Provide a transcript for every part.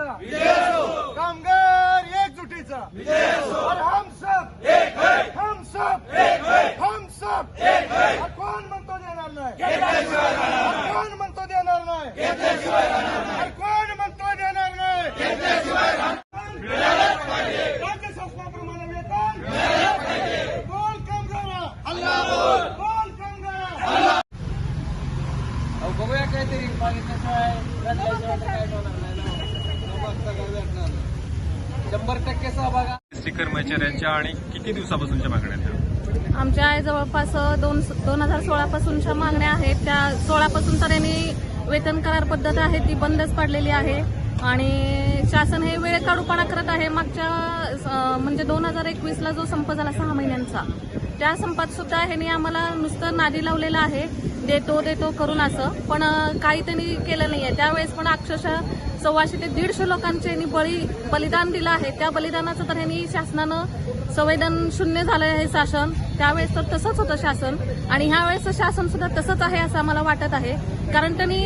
एकजुटीचा कामगार एकजुटीचा और हम सब हम सब हम सब हा. कोण म्हणतो देणार नाही? हा कोण म्हणतो देणार नाही? हा कोण म्हणतो देणार नाही? राज्य शासनाप्रमाणे वेतन. बोल कामगारा हल्ला बोल बोल कामगारा अहो, बघूया काहीतरी पालिकेशिवाय रस्त्याशिवाय तर काय होणार नाही ना. न बघता काय भेटणार नाही. शंभर टक्के सहभाग. एसटी कर्मचाऱ्यांच्या आणि किती दिवसापासूनच्या मागण्या? आमच्या आहे जवळपास दोन दोन हजार सोळापासूनच्या मागण्या आहेत. त्या सोळापासून तर यांनी वेतन करार पद्धत आहे ती बंदच पाडलेली आहे. आणि शासन हे वेळ काढूपणा करत आहे. मागच्या म्हणजे दोन हजार एकवीसला जो संप झाला सहा महिन्यांचा त्या संपात सुद्धा ह्यांनी आम्हाला नुसतं नादी लावलेलं आहे. देतो देतो करून असं. पण काही त्यांनी केलं नाहीये. त्यावेळेस पण अक्षरशः सव्वाशे ते दीडशे लोकांचे यांनी बळी बलिदान दिलं आहे. त्या बलिदानाचं तर ह्यांनी शासनानं संवेदन शून्य झालं आहे शासन. त्यावेळेस तर तसंच होतं शासन. आणि ह्या वेळेसचं शासन सुद्धा तसंच आहे असं आम्हाला वाटत आहे. कारण त्यांनी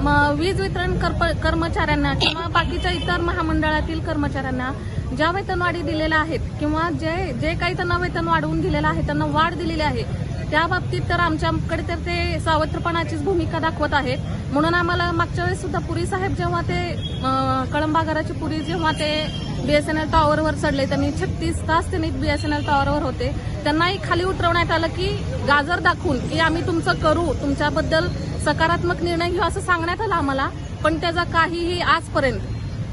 म, वीज वितरण कर्प- कर्मचाऱ्यांना किंवा बाकीच्या इतर महामंडळातील कर्मचाऱ्यांना ज्या वेतनवाढी दिलेल्या आहेत किंवा जे जे काही त्यांना वेतन वाढवून दिलेलं आहे त्यांना वाढ दिलेली आहे त्या बाबतीत तर आमच्याकडे तर ते सावत्रपणाचीच भूमिका दाखवत आहेत म्हणून आम्हाला मागच्या वेळेस सुद्धा पुरी साहेब जेव्हा ते कळंबागाराची पुरी जेव्हा ते बीएसएनएल टॉवरवर चढले त्यांनी छत्तीस तास त्यांनी बीएसएनएल टॉवरवर होते. त्यांनाही खाली उतरवण्यात आलं की गाजर दाखवून की आम्ही तुमचं करू तुमच्याबद्दल सकारात्मक निर्णय घेऊ असं सांगण्यात आलं आम्हाला. पण त्याचा काहीही आजपर्यंत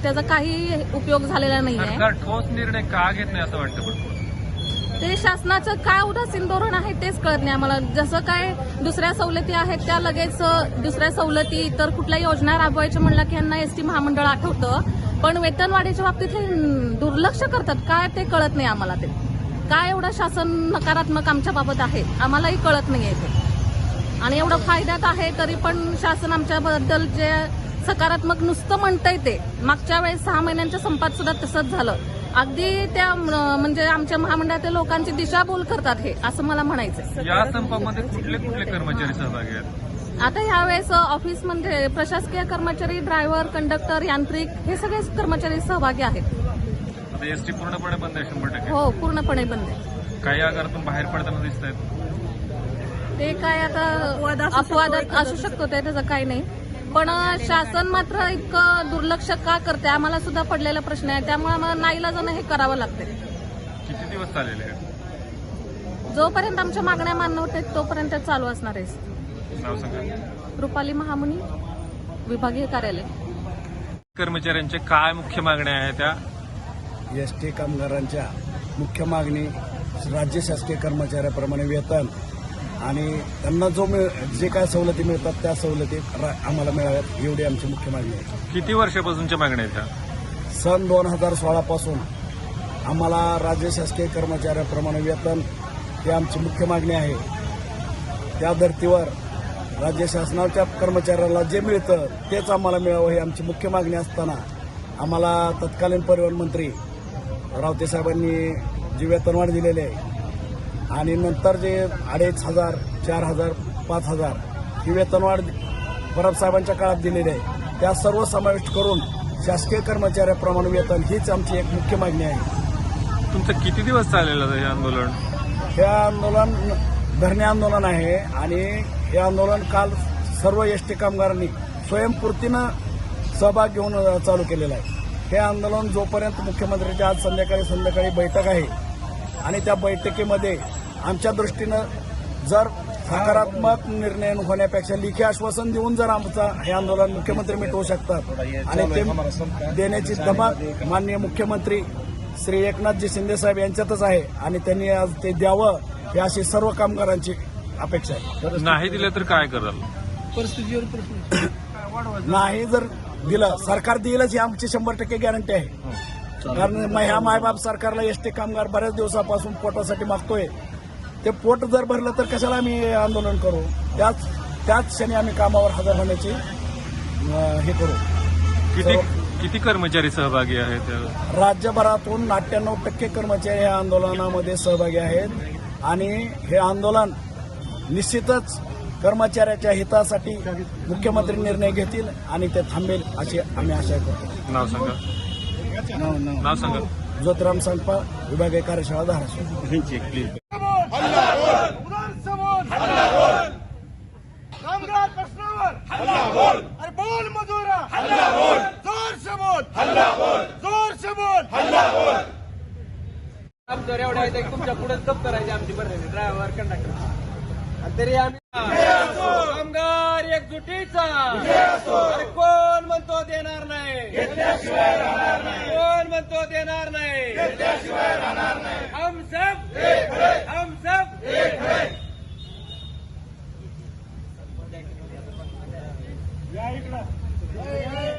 त्याचा काही उपयोग झालेला नाही आहे ठोस निर्णय का घेत नाही असं वाटतं ते शासनाचं काय उदासीन धोरण आहे तेच कळत नाही आम्हाला. जसं काय दुसऱ्या सवलती आहेत त्या लगेच दुसऱ्या सवलती इतर कुठल्या योजना राबवायच्या म्हणलं की यांना एसटी महामंडळ आठवतं. पण वेतनवाढीच्या बाबतीत हे दुर्लक्ष करतात. काय ते कळत नाही आम्हाला ते. काय एवढं शासन नकारात्मक आमच्या बाबत आहे आम्हालाही कळत नाही आहे ते. आणि एवढं फायद्यात आहे तरी पण शासन आमच्याबद्दल जे सकारात्मक नुसतं म्हणतंय ते. मागच्या वेळेस सहा महिन्यांच्या संपात सुद्धा तसंच झालं. अगदी त्या म्हणजे आमच्या महामंडळातील लोकांची दिशाभूल करतात हे असं मला म्हणायचं या संपामध्ये कुठले कुठले कर्मचारी सहभागी आहेत? आता ह्यावेळेस ऑफिसमध्ये प्रशासकीय कर्मचारी ड्रायव्हर कंडक्टर यांत्रिक हे सगळे कर्मचारी सहभागी आहेत. आता एसटी पूर्णपणे बंद आहे शंभर टक्के. हो पूर्णपणे बंद आहे. काही आगारातून बाहेर पडताना दिसत आहेत ते काय आता अपवादात असू शकतो ते त्याचं काही नाही. पण शासन मात्र इतकं दुर्लक्ष का करते आम्हाला सुद्धा पडलेला प्रश्न आहे. त्यामुळे आम्हाला नाईलाजानं हे करावं लागते किती दिवस चाललेले जोपर्यंत आमच्या मागण्या मान्य होते तोपर्यंत चालू असणार आहे. नाव सांगा. रुपाली महामुनी विभागीय कार्यालय. कर्मचाऱ्यांच्या काय मुख्य मागण्या आहेत त्या? एस टी कामगारांच्या मुख्य मागणी राज्य शासकीय कर्मचाऱ्याप्रमाणे वेतन आणि त्यांना जो मिळ जे काय सवलती मिळतात त्या सवलती रा- आम्हाला मिळाव्यात एवढी आमची मुख्य मागणी आहे. किती वर्षापासूनच्या मागण्या आहेत सन दोन हजार सोळापासून आम्हाला राज्य शासकीय कर्मचाऱ्याप्रमाणे वेतन ही आमची मुख्य मागणी आहे. त्या धर्तीवर राज्य शासनाच्या कर्मचाऱ्याला जे मिळतं तेच आम्हाला मिळावं ही आमची मुख्य मागणी असताना आम्हाला तत्कालीन परिवहन मंत्री रावते साहेबांनी जी वेतनवाढ दिलेली आहे आणि नंतर जे अडीच हजार चार हजार पाच हजार ही वेतनवाढ परब साहेबांच्या काळात दिलेली आहे. त्या सर्व समाविष्ट करून शासकीय कर्मचाऱ्याप्रमाणे वेतन हीच आमची एक मुख्य मागणी आहे. तुमचं किती दिवस चाललेलं हे आंदोलन? हे आंदोलन धरणे आंदोलन आहे आणि हे आंदोलन काल सर्व एस टी कामगारांनी स्वयंपूर्तीनं सहभाग घेऊन चालू केलेलं आहे. हे आंदोलन जोपर्यंत मुख्यमंत्र्यांची आज संध्याकाळी संध्याकाळी बैठक आहे आणि त्या बैठकीमध्ये आमच्या दृष्टीनं जर सकारात्मक निर्णय होण्यापेक्षा लेखी आश्वासन देऊन जर आमचा हे आंदोलन मुख्यमंत्री मिटवू शकतात आणि ते देण्याची धमक माननीय मुख्यमंत्री श्री एकनाथजी शिंदे साहेब यांच्यातच आहे आणि त्यांनी आज ते द्यावं ही अशी सर्व कामगारांची अपेक्षा आहे. नाही दिलं तर काय कराल? परिस्थितीवर नाही जर दिलं सरकार देईलच ही आमची शंभर टक्के गॅरंटी आहे. कारण ह्या मायबाप सरकारला एसटी कामगार बऱ्याच दिवसापासून पोटासाठी मागतोय. ते पोट जर भरलं तर कशाला आम्ही आंदोलन करू? त्याच त्याच क्षणी आम्ही कामावर हजर होण्याची हे करू. किती किती कर्मचारी सहभागी आहेत? राज्यभरातून अठ्ठ्याण्णव टक्के कर्मचारी या आंदोलनामध्ये सहभागी आहेत. आणि हे आंदोलन निश्चितच कर्मचाऱ्याच्या हितासाठी मुख्यमंत्री निर्णय घेतील आणि ते थांबेल अशी आम्ही आशा करतो. नाव सांगा. नाव- नाव- नाव सांगा. ज्योतिराम सांगपा विभागीय कार्यशाळा धाराशिव. आमच्यावर आहे तुमच्यापुढे कप करायची आमची बरं ड्रायव्हर कंडक्टर आणि तरी आम्ही कामगार एकजुटीचा. कोण म्हणतो देणार नाही? कोण म्हणतो देणार नाही?